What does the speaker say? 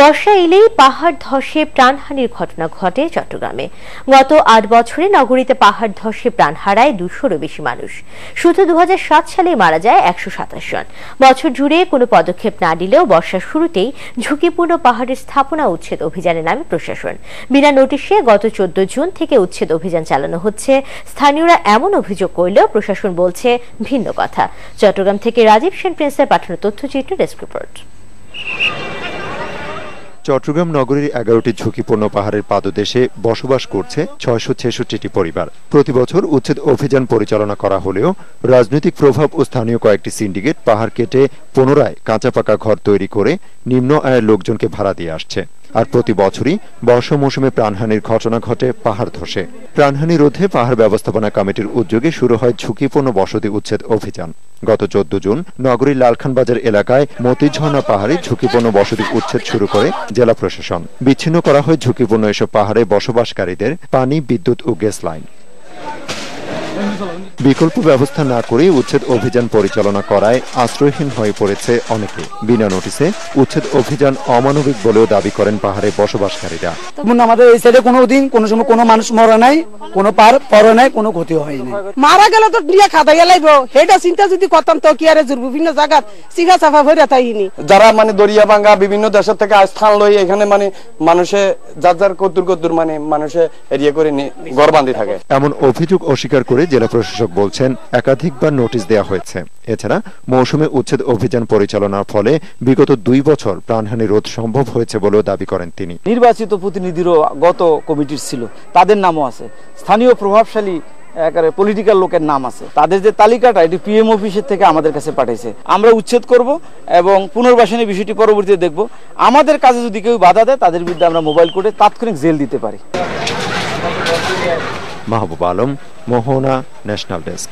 বর্ষা এলেই পাহাড় ধসে প্রাণহানির ঘটনা ঘটে চট্টগ্রামে। গত আট বছরে নগরীতে পাহাড় ধসে প্রাণ হারায় দুশোরও বেশি মানুষ। শুধু দু সালে মারা যায় একশো সাতাশ জন। বছর জুড়ে কোনো পদক্ষেপ না নিলেও বর্ষার শুরুতেই ঝুঁকিপূর্ণ পাহাড়ের স্থাপনা উচ্ছেদ অভিযানে নামে প্রশাসন। বিনা নোটিশে গত চোদ্দ জুন থেকে উচ্ছেদ অভিযান চালানো হচ্ছে। স্থানীয়রা এমন অভিযোগ করলেও প্রশাসন বলছে ভিন্ন কথা। চট্টগ্রাম থেকে রাজীব সেন প্রিন্সের পাঠানো তথ্যচিত্র ডেস্ক রিপোর্ট। চট্টগ্রাম নগরীর এগারোটি ঝুঁকিপূর্ণ পাহাড়ের পাদদেশে বসবাস করছে ছয়শো ছেষট্টিটি পরিবার। প্রতি বছর উচ্ছেদ অভিযান পরিচালনা করা হলেও রাজনৈতিক প্রভাব ও স্থানীয় কয়েকটি সিন্ডিকেট পাহাড় কেটে পুনরায় কাঁচা পাকা ঘর তৈরি করে নিম্ন আয়ের লোকজনকে ভাড়া দিয়ে আসছে। আর প্রতি বছরই বর্ষা মৌসুমে প্রাণহানির ঘটনা ঘটে পাহাড় ধসে। প্রাণহানি রোধে পাহাড় ব্যবস্থাপনা কমিটির উদ্যোগে শুরু হয় ঝুঁকিপূর্ণ বসতি উচ্ছেদ অভিযান। গত চোদ্দ জুন নগরীর লালখানবাজার এলাকায় মতিঝর্ণা পাহাড়ে ঝুঁকিপূর্ণ বসতি উচ্ছেদ শুরু করে জেলা প্রশাসন। বিচ্ছিন্ন করা হয় ঝুঁকিপূর্ণ এসব পাহাড়ে বসবাসকারীদের পানি, বিদ্যুৎ ও গ্যাস লাইন। বিকল্প ব্যবস্থা না করে উচ্ছেদ অভিযান পরিচালনা করায় আশ্রয়হীন হয়ে পড়েছে অনেকে। বিনা নোটিসে উচ্ছেদ অভিযান অমানবিক বলেও দাবি করেন পাহাড়ে বসবাসকারীরা। আমাদের এই সাইডে কোনো দিন কোনো সময় কোনো মানুষ মরে নাই কোনো পার পরে নাই কোনো ক্ষতি হয়নি মারা গেল তো নিয়ে খাতা গেলাইব সেটা চিন্তা যদি করতাম তো কি আরে বিভিন্ন জায়গা চিকা চাফা ভরে তাইনি যারা মানে দরিয়া ভাঙ্গা বিভিন্ন দেশের থেকে স্থান লই এখানে মানে মানুষে যার যার কদ্দুর কদ্দুর মানে মানুষে এরিয়া করে ঘর বান্ধি থাকে। এমন অভিযোগ অস্বীকার করে জেলা প্রশাসক বলছেন একাধিকবার নোটিশ দেওয়া হয়েছে। এছাড়া মৌসুমে উচ্ছেদ অভিযান পরিচালনার ফলে বিগত দুই বছর প্রাণহানি রোধ সম্ভব হয়েছে বলেও দাবি করেন তিনি। নির্বাচিত প্রতিনিধিরও গত কমিটির ছিল। তাদের নামও আছে। স্থানীয় প্রভাবশালী একেবারে পলিটিক্যাল লোকের নাম আছে। তাদের যে তালিকাটা এটি পিএম অফিসের থেকে আমাদের কাছে পাঠাইছে। আমরা উচ্ছেদ করব এবং পুনর্বাসনের বিষয়টি পরবর্তীতে দেখব। আমাদের কাজে যদি কেউ বাধা দেয় তাদের বিরুদ্ধে আমরা মোবাইল কোর্টে তাৎক্ষণিক জেল দিতে পারি। Mahbub Alam Mohona, National Desk.